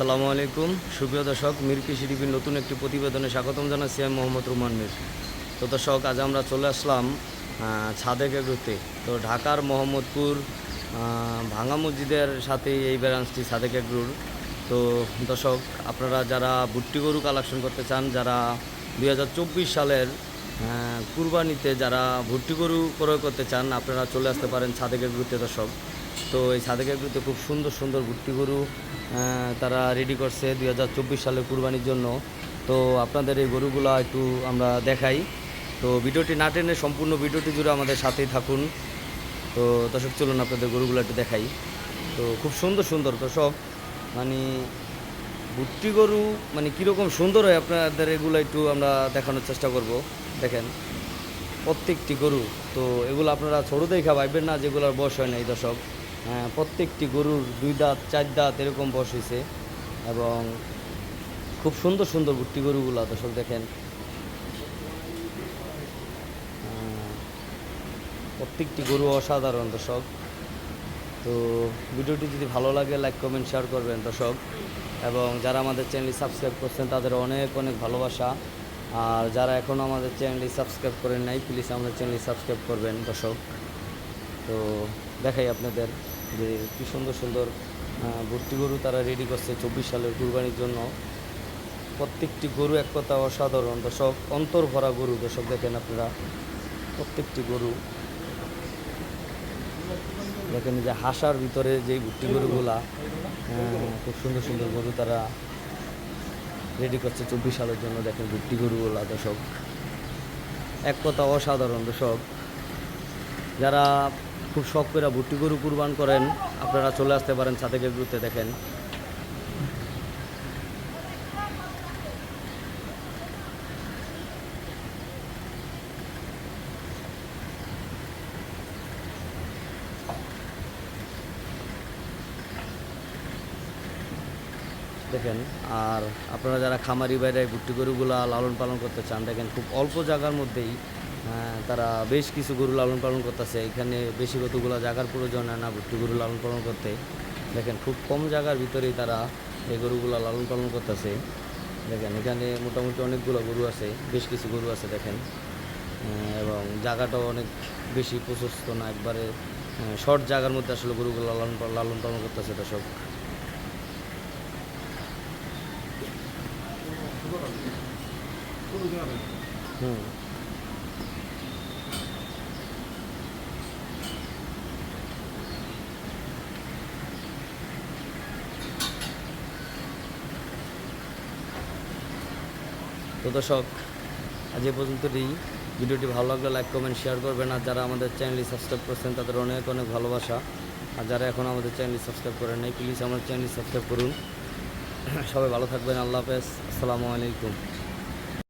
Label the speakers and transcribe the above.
Speaker 1: আসসালামু আলাইকুম। সুপ্রিয় দর্শক মির কৃষি নতুন একটি প্রতিবেদনে স্বাগতম জানাচ্ছি আমি মোহাম্মদ রুমান মির। তো দর্শক আজ আমরা চলে আসলাম আহ, ছাদে কেগুতে তো ঢাকার মোহাম্মদপুর ভাঙা মসজিদের সাথে এই ব্রাঞ্চটি সাদে কেগরুর তো দর্শক আপনারা যারা ভুট্টি গরু কালেকশন করতে চান যারা দু হাজার চব্বিশ সালের কুরবানিতে যারা ভুট্টি গরু ক্রয় করতে চান আপনারা চলে আসতে পারেন ছাদে কেগরুতে দর্শক। তো এই সাদেকের গ্রুপে খুব সুন্দর সুন্দর ভুট্টি গরু তারা রেডি করছে দুই হাজার চব্বিশ সালে কুরবানির জন্য। তো আপনাদের এই গরুগুলো একটু আমরা দেখাই। তো ভিডিওটি না টেনে সম্পূর্ণ ভিডিওটি জুড়ে আমাদের সাথেই থাকুন। তো দর্শক চলুন আপনাদের গরুগুলো একটু দেখাই। তো খুব সুন্দর সুন্দর দর্শক মানে ভুট্টি গরু মানে কীরকম সুন্দর হয় আপনাদের এগুলো একটু আমরা দেখানোর চেষ্টা করব। দেখেন প্রত্যেকটি গরু তো এগুলো আপনারা ছোটো দেখা পাইবেন না যেগুলোর বয়স হয় নাই দর্শক। হ্যাঁ, প্রত্যেকটি গরুর দুই দাঁত, চার দাঁত এরকম বয়স হয়েছে এবং খুব সুন্দর সুন্দর ভুট্টি গরুগুলো দর্শক দেখেন। প্রত্যেকটি গরু অসাধারণ দর্শক। তো ভিডিওটি যদি ভালো লাগে লাইক কমেন্ট শেয়ার করবেন দর্শক। এবং যারা আমাদের চ্যানেলটি সাবস্ক্রাইব করছেন, তাদের অনেক অনেক ভালোবাসা। আর যারা এখনও আমাদের চ্যানেলটি সাবস্ক্রাইব করেন নাই প্লিজ আমাদের চ্যানেলটি সাবস্ক্রাইব করবেন দর্শক। তো দেখাই আপনাদের। যে কী সুন্দর সুন্দর ভর্তি গরু তারা রেডি করছে চব্বিশ সালের কুরবানির জন্য। প্রত্যেকটি গরু এক কথা অসাধারণ। দর্শক, অন্তর ভরা গরু, দর্শক দেখেন আপনারা, প্রত্যেকটি গরু। দেখেন যে হাসার ভিতরে যে ভুট্টি গরুগুলা খুব সুন্দর সুন্দর গরু তারা রেডি করছে চব্বিশ সালের জন্য। দেখেন ভুট্টি গরুগুলা, দর্শক। এক কথা অসাধারণ, দর্শক। যারা খুব শখ করে ভুট্টি গরু কুরবান করেন, আপনারা চলে আসতে পারেন ছাদেকে গ্রুপে দেখেন। দেখেন, আর আপনারা যারা খামারি বাইরে ভুট্টি গরুগুলা লালন পালন করতে চান, দেখেন খুব অল্প জায়গার মধ্যেই তারা বেশ কিছু গরু লালন পালন করতেছে। এখানে বেশি কতগুলো জায়গার প্রয়োজন হয় না ভুট্টি গরু লালন পালন করতে। দেখেন, খুব কম জায়গার ভিতরেই তারা এই গরুগুলো লালন পালন করতেছে। দেখেন, এখানে মোটামুটি অনেকগুলো গরু আছে, বেশ কিছু গরু আছে, দেখেন। এবং জায়গাটাও অনেক বেশি প্রশস্ত না, একবারে শর্ট জায়গার মধ্যে আসলে গরুগুলো লালন লালন পালন করতেছে দর্শক। হুম। তো দর্শক, আজ এ পর্যন্তই। ভিডিওটি ভালো লাগলে লাইক, কমেন্ট, শেয়ার করবেন। আর যারা আমাদের চ্যানেলটি সাবস্ক্রাইব করছেন, তাদের অনেক অনেক ভালোবাসা। আর যারা এখন আমাদের চ্যানেলটি সাবস্ক্রাইব করেন নাই প্লিজ আমার চ্যানেলটি সাবস্ক্রাইব করুন। সবাই ভালো থাকবেন। আল্লাহ হাফেজ। আসসালামু আলাইকুম।